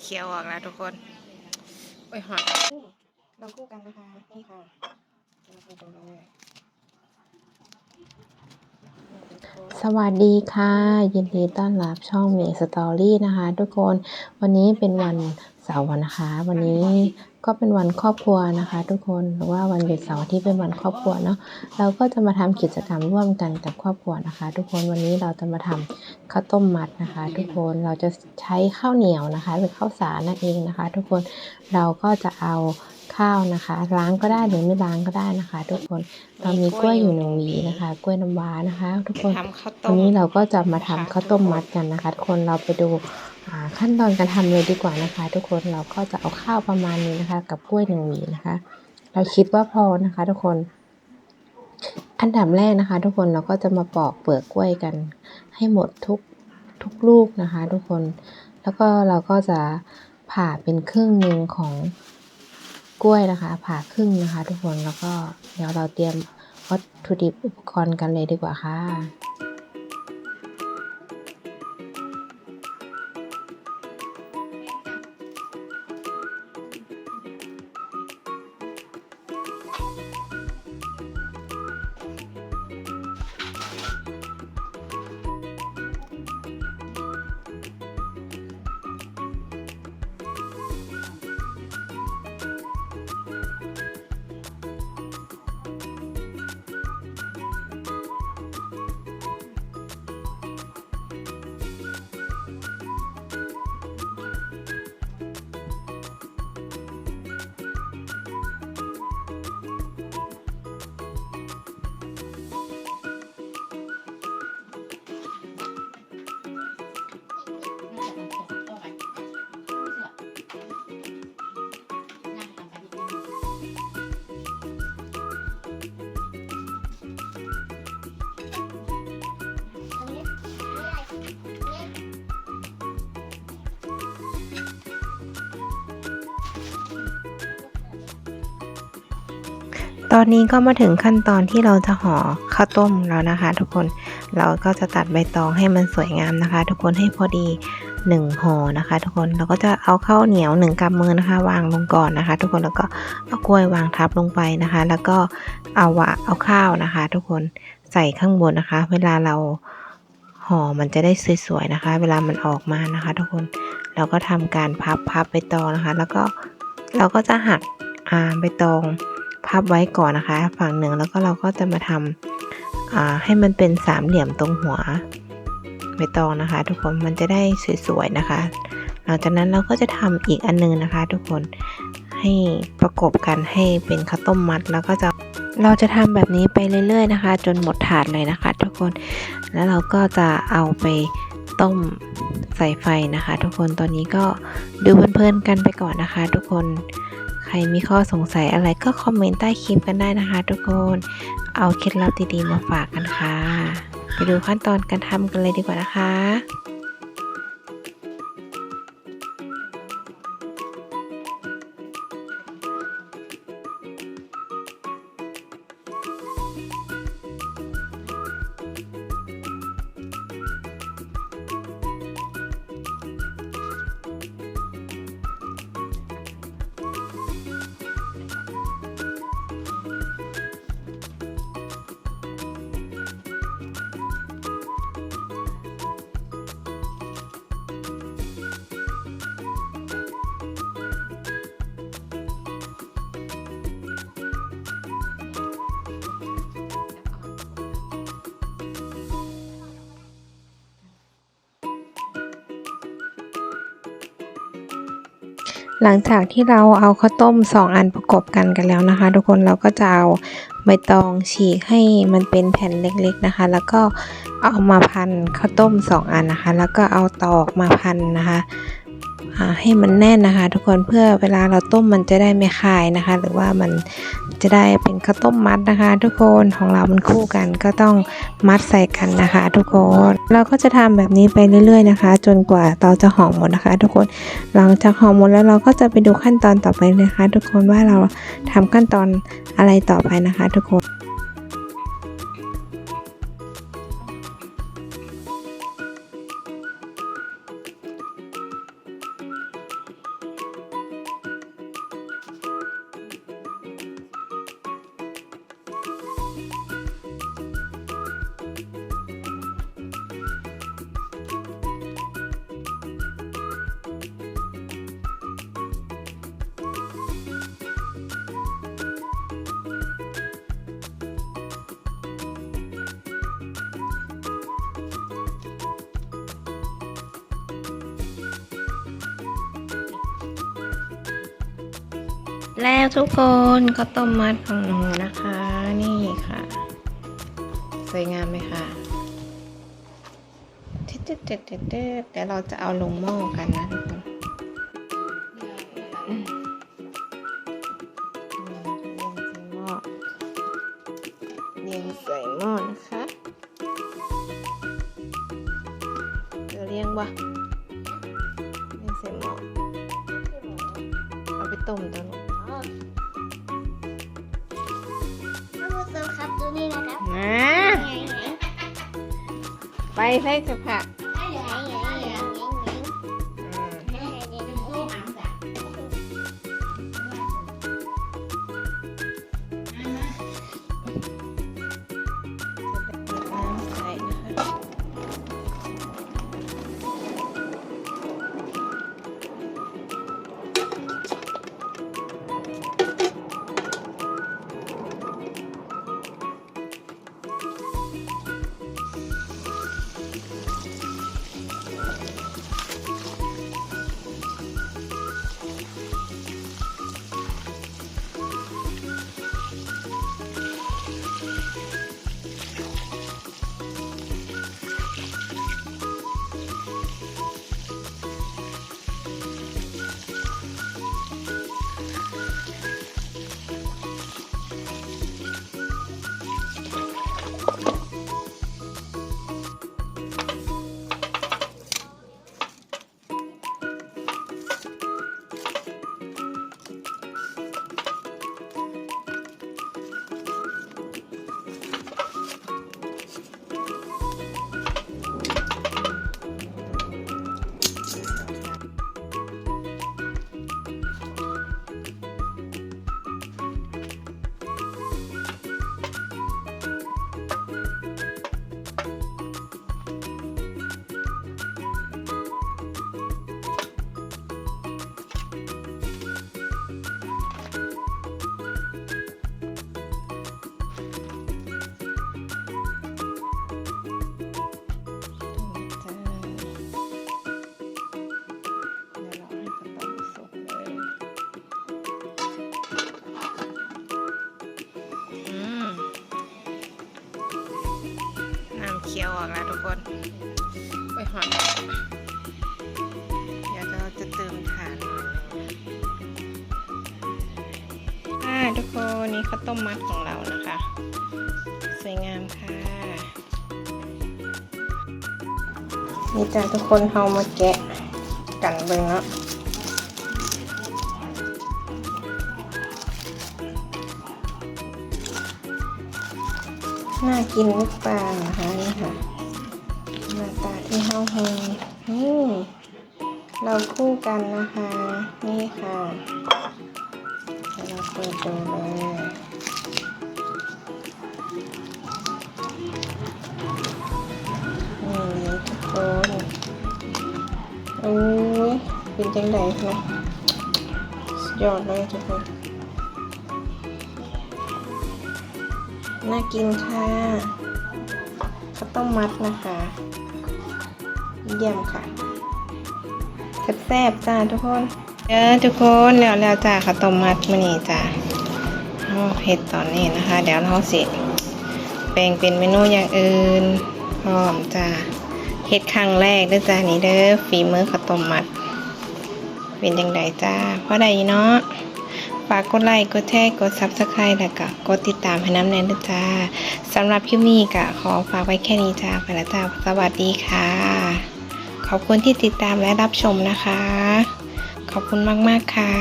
เคี้ยวออกแล้วทุกคนโอ้ยหอดเราคู่กันนะคะนี่ค่ะเราคู่กันเลยสวัสดีค่ะ ยินดีต้อนรับช่องเมสตอรี่นะคะ ทุกคนวันนี้เป็นวัน เสาร์นะคะ วันนี้ก็เป็นวันครอบครัวนะคะ ทุกคนหรือว่าวันหยุดเสาร์ที่เป็นวันครอบครัวเนาะเราก็จะมาทำกิจกรรมร่วมกันกับครอบครัวนะคะ ทุกคนวันนี้เราจะมาทำข้าวต้มมัดนะคะ ทุกคนเราจะใช้ข้าวเหนียวนะคะ หรือข้าวสารนั่นเองนะคะ ทุกคนเราก็จะเอาข้าวนะคะล้างก็ได้หรือไม่ล้างก็ได้นะคะ ทุกคนเรามีกล้วยอยู่หนึ่งหวีนะคะ กล้วยน้ำว้านะคะ ทุกคนทำข้าวต้วันมนี้เราก็จะมาทำข้าวต้มมัดกันนะคะ ทุกคนเราไปดูอ่า ขั้นตอนการทำเลยดีกว่านะคะ ทุกคนเราก็จะเอาข้าวประมาณนี้นะคะ กับกล้วยหนึ่งหวีนะคะ เราคิดว่าพอนะคะ ทุกคน อันดับแรกนะคะ ทุกคนเราก็จะมาปอกเปลือกกล้วยกัน ให้หมดทุกทุกลูกนะคะ ทุกคนแล้วก็เราก็จะผ่าเป็นครึ่งหนึ่งของกล้วยนะคะ ผ่าครึ่งนะคะ ทุกคนแล้วก็เดี๋ยวเราเตรียมวัตถุดิบอุปกรณ์กันเลยดีกว่าค่ะ ตอนนี้ก็มาถึงขั้นตอนที่เราจะห่อข้าวต้มแล้วนะคะ ทุกคนเราก็จะตัดใบตองให้มันสวยงามนะคะ ทุกคนให้พอดีหนึ่งห่อนะคะ ทุกคนเราก็จะเอาข้าวเหนียวหนึ่งกำมือนะคะ วางลงก่อนนะคะ ทุกคนแล้วก็เอากล้วยวางทับลงไปนะคะ แล้วก็เอาวะเอาข้าวนะคะ ทุกคนใส่ข้างบนนะคะ เวลาเราห่อมันจะได้สวยๆนะคะ เวลามันออกมานะคะ ทุกคนเราก็ทำการพับพับใบตองนะคะ แล้วก็เราก็จะหักอ่าใบตอง พับไว้ก่อนนะคะ ฝั่งหนึ่งแล้วก็เราก็จะมาทำให้มันเป็นสามเหลี่ยมตรงหัวใบตองนะคะ ทุกคนมันจะได้สวยๆนะคะ หลังจากนั้นเราก็จะทำอีกอันหนึงนะคะ ทุกคนให้ประกบกันให้เป็นข้าวต้มมัดแล้วก็จะเราจะทำแบบนี้ไปเรื่อย ๆ นะคะ จนหมดถาดเลยนะคะ ทุกคนแล้วเราก็จะเอาไปต้มใส่ไฟนะคะ ทุกคนตอนนี้ก็ดูเพลินๆกันไปก่อนนะคะ ทุกคน ใครมีข้อสงสัยอะไรก็คอมเมนต์ใต้คลิปกันได้นะคะ ทุกคน เอาเคล็ดลับดีๆมาฝากกันค่ะ ไปดูขั้นตอนการทำกันเลยดีกว่านะคะ หลังจากที่เราเอาข้าวต้มสองอันประกบกันกันแล้วนะคะ ทุกคนเราก็จะเอาใบตองฉีกให้มันเป็นแผ่นเล็กๆนะคะ แล้วก็เอามาพันข้าวต้มสองอันนะคะ แล้วก็เอาตอกมาพันนะคะ ให้มันแน่นนะคะ ทุกคนเพื่อเวลาเราต้มมันจะได้ไม่คายนะคะ หรือว่ามันจะได้เป็นข้าวต้มมัดนะคะ ทุกคนของเรามันคู่กันก็ต้องมัดใส่กันนะคะ ทุกคนเราก็จะทำแบบนี้ไปเรื่อย ๆนะคะ จนกว่าเราจะห่อหมดนะคะ ทุกคนหลังจากห่อหมดแล้วเราก็จะไปดูขั้นตอนต่อไปนะคะ ทุกคนว่าเราทำขั้นตอนอะไรต่อไปนะคะ ทุกคน แล้วทุกคนข้าวต้มมัดของหนูนะคะ นี่ค่ะ สวยงามไหมคะเด็ดเด็ดเด็ดเด็ดเดี๋ยวเราจะเอาลงหม้อกันนะทุกคนอืมเรียงใส่หม้อเรียงใส่หม้อนะคะเดี๋ยวเรียงบ่เรียงใส่หม้อเอาไปต้มตอนนี้ท่าน นี่นะครับนะไงไงไปใส่สักผัก ออกแล้วทุกคนโอ้ยหอมเดี๋ยวเราจะเติมถ่านอ่าทุกคนนี่ข้าวต้มมัดของเรานะคะ สวยงามค่ะนี่จ้ะทุกคนเฮามาแกะกันเบิ่งเนาะน่ากินหรือเปล่านะคะนี่ค่ะ ตาที่เฮาเฮงนี่เราคู่กันนะคะ นี่ค่ะเราเปิดดูเลยนี่ทุกคนโอ้ยเป็นจังไดเนะสุดยอดเลยทุกคน น่ากินค่ะข้าวต้มมัดนะคะ เยี่ยมค่ะแซ่บๆจ้าทุกคนเออทุกคนแล้วแล้วจ้าข้าวต้มมัดมื้อนี้จ้าเอาเผ็ดตอนนี้นะคะ เดี๋ยวเราสิแปลงเป็นเมนูอย่างอื่นพร้อมจ้าเฮ็ดครั้งแรกด้อจ้านี่เด้อฝีมือข้าวต้มมัด เป็นจังไดจ้าเพราะใดเนาะฝากกดไลค์กดแชร์กด Subscribe แล้วก็กดติดตามให้น้ำแน่นด้วยจ้าสำหรับคลิปนี้ก็ขอฝากไว้แค่นี้จ้าไปแล้วจ้าสวัสดีค่ะ ขอบคุณที่ติดตามและรับชมนะคะ ขอบคุณมาก ๆ ค่ะ